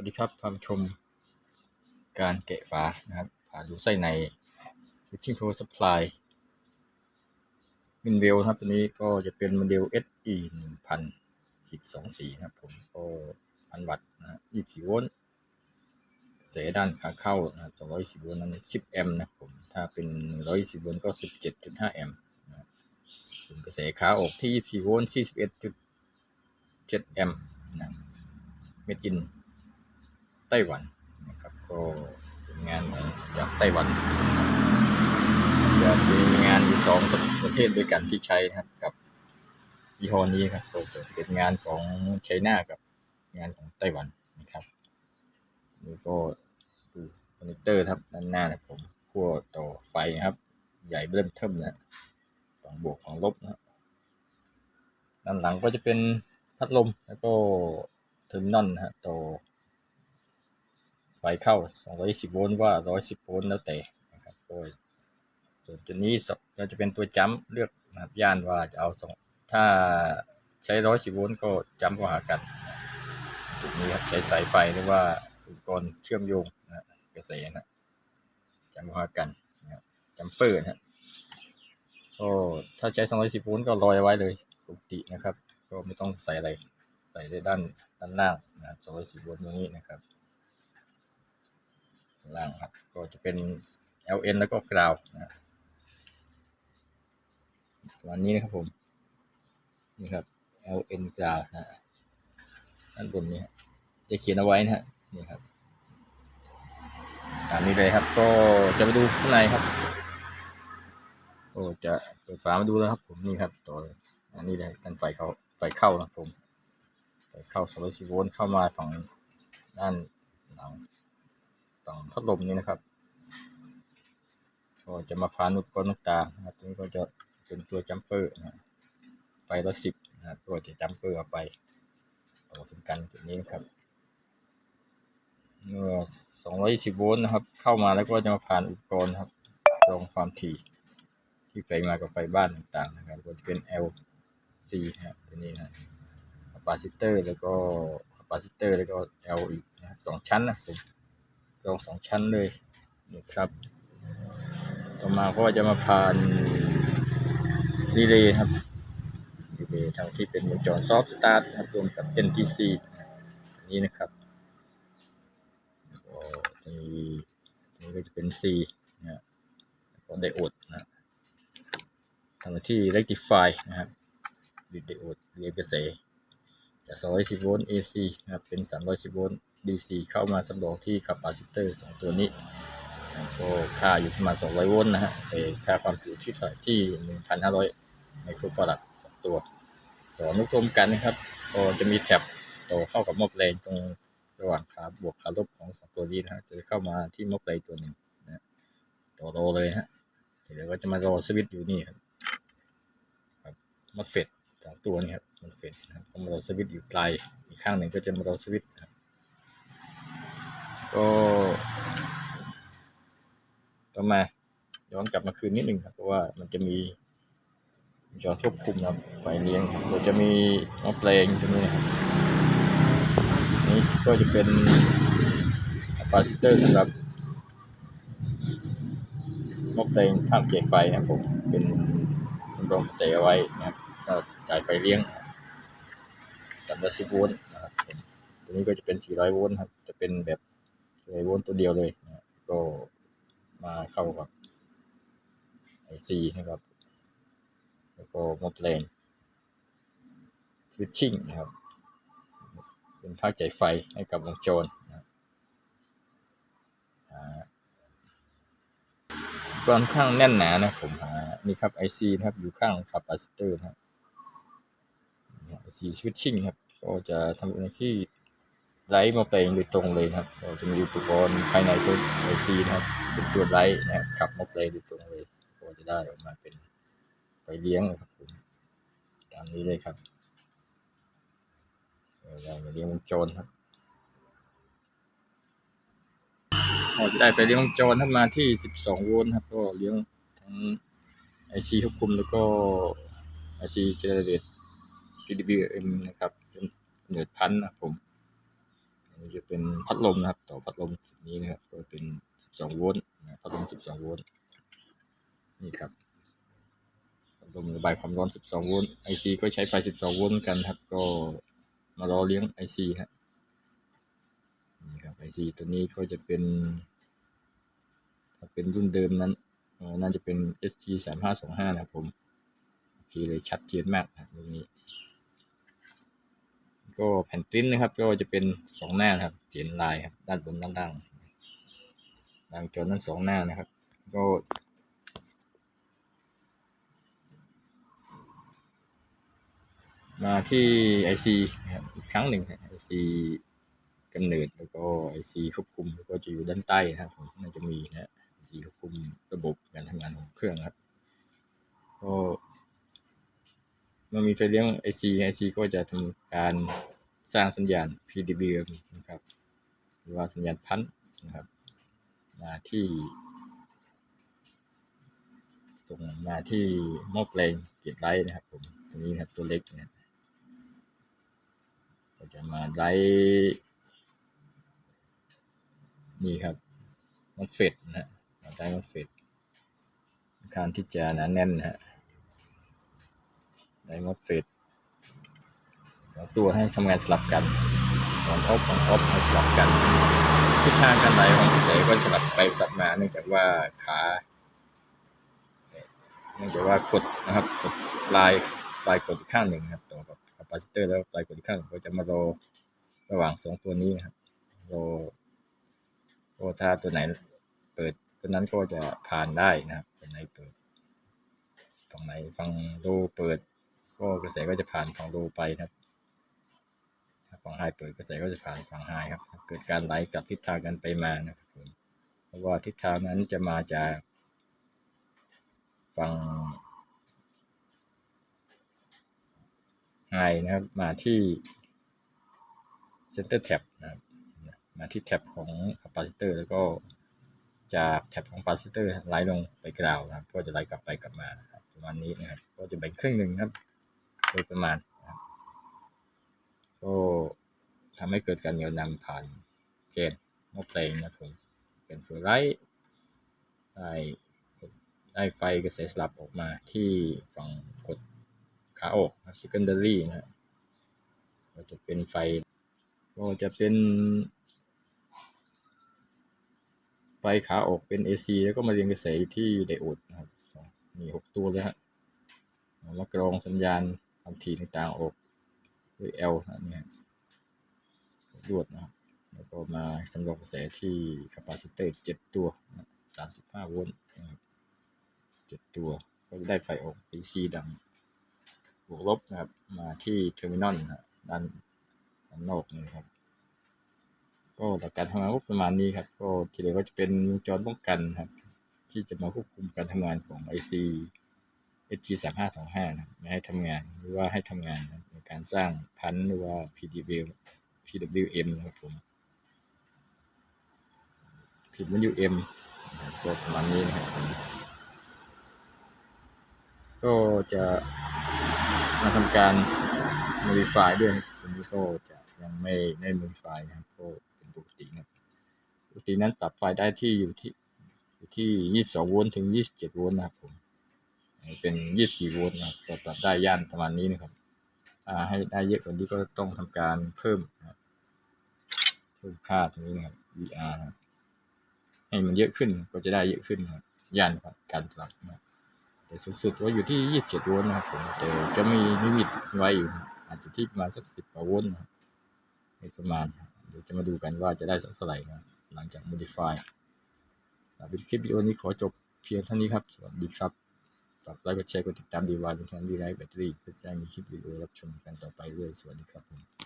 วัสดีครับพามาชมการแกะฝานะครับฝาดูไส้ใน Fishing Pro Supply มินเวลครับ ตัวนี้ก็จะเป็นโมเดล SE 1000 1024นะครับผมก็พันวัตต์นะ24โวลต์เสด้านขาเข้านะ210โวลต์นั้น 10 แอมป์นะผม ถ้าเป็น 120โวลต์ก็ 17.5 แอมป์นะครับส่วนกระแสขาออกที่ 24โวลต์41.7 แอมป์นะเม็ดอิน ไต้หวันนะครับก็เป็นงานของจากไต้หวัน จะมีงานอยู่สองประเทศด้วยกันที่ใช้ครับกับยี่ห้อนี้ครับก็เป็นงานของไชน่ากับงานของไต้หวันนะครับนี่ก็ดูคอนเนคเตอร์ครับด้านหน้านะผมขั้วต่อไฟครับ ใหญ่เริ่มเทิมนะฝั่งบวกของลบนะด้านหลังก็จะเป็นพัดลมแล้วก็เทอร์มินอลนะฮะต่อ เข้า210โวลต์ว่า 110 โวลต์แล้วแต่นะครับโอ้ยส่วนจุดนี้ก็จะเป็นตัวจัมเลือกนะครับย่านว่าจะเอาสองถ้าใช้ 110 โวลต์ก็จัมป์เข้าหากันจุดนี้ครับใช้สายไฟหรือว่าอุปกรณ์เชื่อมโยงนะกระแสนะจัมป์เข้าหากันนะครับจัมเปอร์นะก็ถ้าใช้ 210 โวลต์ก็ลอยไว้เลยปกตินะครับ ก็ไม่ต้องใส่อะไรใส่ได้ด้านด้านล่างนะครับ210 โวลต์ตรงนี้นะครับ ล่างครับ ก็จะเป็น LN แล้วก็กราวนะวันนี้นะครับผม นี่ครับ LN กราวนะด้านบนนี้จะเขียนเอาไว้นะฮะนี่ครับตามนี้เลยครับ ก็จะไปดูข้างในครับก็จะเปิดฝามาดูแล้วครับ ผมนี่ครับต่ออันนี้เลยกันไฟเขาไฟเข้านะครับผมไฟเข้า210โวลต์เข้ามาฝั่งด้านหลัง ฝั่งพัดลมนี้นะครับก็จะมาพานุกรต่างๆนะครับตรงนี้ก็จะเป็นตัวจัมเปอร์นะไฟละสิบนะครับก็จะจัมเปอร์ออกไปต่อถึงกันจุดนี้นะครับเมื่อ220โวลต์นะครับ เข้ามาแล้วก็จะมาผ่านอุปกรณ์ครับรองความถี่ที่ไฟมากับไฟบ้านต่างๆนะครับ ก็จะเป็น LC นะครับตัวนี้นะคาปาซิเตอร์แล้วก็คาปาซิเตอร์แล้วก็ L อีกนะครับสองชั้นนะผมก รองสองชั้นเลยนี่ครับ ต่อมาก็จะมาผ่านรีเลย์ครับรีเลย์ทางที่เป็นวงจรซอฟต์สตาร์ทครับรวมกับ NTC นี้นะครับก็จะมีนี่ก็จะเป็น C นะแล้วก็ไดโอดนะทำหน้าที่ rectify นะครับดิไดโอดเรียกกระแส จาก 210 โวลต์ AC นะครับ เป็น 310 โวลต์ DC เข้ามาสำรองที่คาปาซิเตอร์สองตัวนี้ก็ค่าอยู่ประมาณ 200 โวลต์นะฮะแต่ค่าความจุที่เท่าไหร่ที่ 1,500 ไมโครฟาราดสองตัว ต่อนุกรมกันนะครับ ก็จะมีแท็บต่อเข้ากับมอบแรงตรงระหว่างขาบวกขาลบของสองตัวนี้นะฮะจะเข้ามาที่มอบแรงตัวหนึ่งนะต่อโรเลยฮะเดี๋ยวก็จะมารอสวิตช์อยู่นี่ครับครับมอสเฟตสองตัวนี้ครับ มันเฟดนะครับต้องร์สวิตอยู่ไกล อีกข้างหนึ่งก็จะมอเตอร์สวิตครับก็ต่อมาย้อนกลับมาคืนนิดหนึ่งครับเพราะว่ามันจะมีจอควบคุมนะไฟเลี้ยงครับเราจะมีน้องเพลงตรงนี้นะครับนี่ก็จะเป็นอะปาซิเตอร์สำหรับน้องเพลงภาพเจไฟนะครับผมเป็นจำลองใส่เอาไว้นะครับจ่ายไฟเลี้ยง 110โวลต์นะครับตัวนี้ก็จะเป็น 400 โวลต์ครับ จะเป็นแบบ400โวลต์ตัวเดียวเลยนะก็มาเข้ากับไอซีนะครับ แล้วก็มอแปลงสวิตชิ่งนะครับ เป็นภาคจ่ายไฟให้กับวงจรนะค่อนข้างแน่นหนานะผมหานี่ครับไอซีนะครับ อยู่ข้างคาปาซิเตอร์นะครับ IC สวิตชิ่งครับ ก็จะทำหน้าที่ไลท์มาแปลงโดยตรงเลยครับเราจะมีอุปกรณ์ภายในตัว IC นะครับ เป็นตัวไลท์นะครับขับมาแปลงโดยตรงเลยก็จะได้ออกมาเป็นไฟเลี้ยงนะครับผมตามนี้เลยครับเรามาเลี้ยงวงจรครับเราจะได้ไฟเลี้ยงวงจรครับมาที่ 12 โวลต์ครับ ก็เลี้ยงทั้ง IC ควบคุมแล้วก็ IC Generate PWM นะครับ เป็นเนือพันนะครับผมมีเป็นพัดลมนะครับ ต่อพัดลมจุดนี้นะครับ ก็เป็น 12 โวลต์พัดลม 12 โวลต์นี่ครับพัดลมระบายความร้อน 12 โวลต์ IC ก็ใช้ไฟ 12 โวลต์กันครับ ก็มารอเลี้ยง IC ครับนี่ครับ IC ตัวนี้ก็จะเป็น ถ้าเป็นรุ่นเดิมนั้นน่าจะเป็น SG 3525นะครับผมโอเคเลยชัดเจนมากนะครับตรงนี้ ก็แผ่นปริ้นนะครับ ก็จะเป็นสองหน้าครับเขียนลายครับ ด้านบนด้านล่างด้านจอนั้นสองหน้านะครับ ก็มาที่ IC นะครับอีกครั้งหนึ่งครับ IC กำเนิดแล้วก็ IC ควบคุมก็จะอยู่ด้านใต้นะครับผมน่าจะมีนะ IC ควบคุมระบบการทำงานของเครื่องครับก็ เมื่อมีไฟเลี้ยง IC IC ก็จะทำการสร้างสัญญาณ PWM นะครับหรือว่าสัญญาณพันธุ์นะครับมาที่ส่งมาที่หม้อแปลงเกตไลท์นะครับผมตัวนี้นะครับตัวเล็กเนี่ยก็จะมาไลท์นี่ครับมอสเฟตนะฮะมาได้มอสเฟตการที่จะหนาแน่นนะฮะ ได้มอสเฟตสองตัวให้ทำงานสลับกันออนออฟออนออฟให้สลับกันทิศทางการไหลของกระแสก็สลับไปสลับมาเนื่องจากว่าขาเนื่องจากว่ากดนะครับกดปลายปลายกดอีกข้างหนึ่งครับต่อกับคาปาซิเตอร์แล้วปลายกดอีกข้างหนึ่งก็จะมารอระหว่างสองตัวนี้นะครับรอก็ถ้าตัวไหนเปิดตัวนั้นก็จะผ่านได้นะครับตัวไหนเปิดฝั่งไหนฝั่งโลเปิด ก็กระแสก็จะผ่านฝั่งโลไปนะครับถ้าฝั่งไฮเปิดกระแสก็จะผ่านฝั่งไฮครับ เกิดการไหลกลับทิศทางกันไปมานะครับผมเพราะว่าทิศทางนั้นจะมาจากฝั่งไฮนะครับมาที่เซนเตอร์แท็บนะครับมาที่แท็บของคาปาซิเตอร์แล้วก็จากแท็บของคาปาซิเตอร์ไหลลงไปกราวนะครับ ก็จะไหลกลับไปกลับมานะครับประมาณนี้นะครับ ก็จะแบ่งครึ่งหนึ่งครับ โดยประมาณก็ทำให้เกิดการเหนี่ยวนำผ่านเกณฑ์มอเตงนะครับผมเกณฑ์ฟลูไรด์ได้ได้ไฟกระแสสลับออกมาที่ฝั่งกดขาออก secondary นะฮะก็จะเป็นไฟ ก็จะเป็น ไฟขาออกเป็น AC แล้วก็มาเรียงกระแสที่ไดโอดนะครับมีหกตัวเลยฮะมากรองสัญญาณ ความถี่ต่างออกด้วย L นะเนี่ยรวดนะครับ แล้วก็มาสำรองกระแสที่คาปาซิเตอร์เจ็ดตัวสามสิบห้าโวลต์นะครับเจ็ดตัว ก็จะได้ไฟออก AC ดังบวกลบนะครับ มาที่เทอร์มินอลนะด้านด้านนอกนี่ครับ ก็หลักการทำงานก็ประมาณนี้ครับ ก็ที่เหลือก็จะเป็นวงจรป้องกันครับ ที่จะมาควบคุมการทำงานของ IC SG 3 5 2 5นะครับไม่ให้ทำงานหรือว่าให้ทำงานนะในการสร้างพันหรือว่า PWM PWM นะครับผม PWM นะครับก็ประมาณนี้นะครับผมก็จะมาทำการ modify ด้วยตรงนี้ก็จะยังไม่ได้ modify นะครับก็เป็นปกตินะครับปกตินั้นปรับไฟได้ที่อยู่ที่อยู่ที่ 22 โวลต์ถึง 27 โวลต์นะครับผม อันนี้เป็น24โวลต์นะครับก็ปรับได้ย่านประมาณนี้นะครับถ้าให้ได้เยอะกว่านี้ก็ต้องทำการเพิ่มเพิ่มค่าตรงนี้นะครับ VR ครับให้มันเยอะขึ้นก็จะได้เยอะขึ้นนะครับย่านการปรับนะครับแต่สูงสุดก็อยู่ที่27โวลต์นะครับผมแต่จะมีลิมิตไว้อยู่อาจจะที่ประมาณสัก10กว่าโวลต์นะครับโดยประมาณนะครับเดี๋ยวจะมาดูกันว่าจะได้สักเท่าไหร่นะหลังจาก modify สำหรับคลิปวิดีโอนี้ขอจบเพียงเท่านี้ครับ สวัสดีครับ ฝากไลค์กดแชร์กดติดตามดีวายบนทางดีไลค์แบตเตอรี่เพื่อจะมีคลิปวิดีโอรับชมกันต่อไปเรื่อยสวัสดีครับผม